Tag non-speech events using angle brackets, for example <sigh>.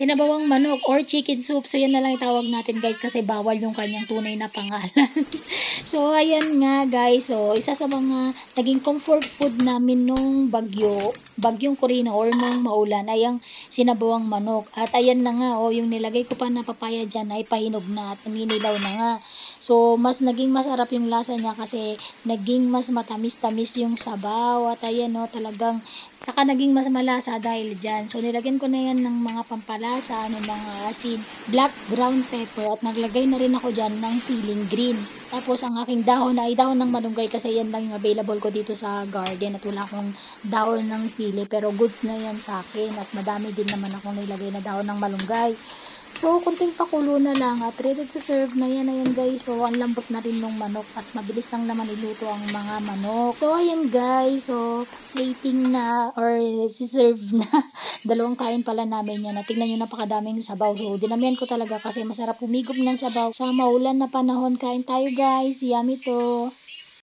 sinabawang manok or chicken soup. So, yan na lang itawag natin guys kasi bawal yung kanyang tunay na pangalan. <laughs> so, ayan nga guys. So, isa sa mga naging comfort food namin nung bagyo, bagyong Corina or nung maulan ay ang sinabawang manok. At ayan na nga, oh, yung nilagay ko pa na papaya dyan ay pahinog na at ninilaw na nga. So, mas naging masarap yung lasa niya kasi naging mas matamis-tamis yung sabaw. At ayan, oh, talagang saka naging mas malasa dahil dyan. So, nilagyan ko na yan ng mga pampalasa, ng mga asin, black ground pepper at naglagay na rin ako dyan ng siling green. Tapos, ang aking dahon ay dahon ng malunggay kasi yan lang yung available ko dito sa garden at wala akong dahon ng sili. Pero goods na yan sa akin at madami din naman akong nilagay na dahon ng malunggay. So, kunting pakulo na lang at ready to serve na yan. Ayan guys. So, ang lambot na rin ng manok at mabilis lang naman iluto ang mga manok. So, ayan guys. So, plating na or si-serve na. <laughs> Dalawang kain pala namin yan. At tingnan nyo napakadaming sabaw. So, dinamihan ko talaga kasi masarap humigop ng sabaw. Sa maulan na panahon, kain tayo guys. Yummy to.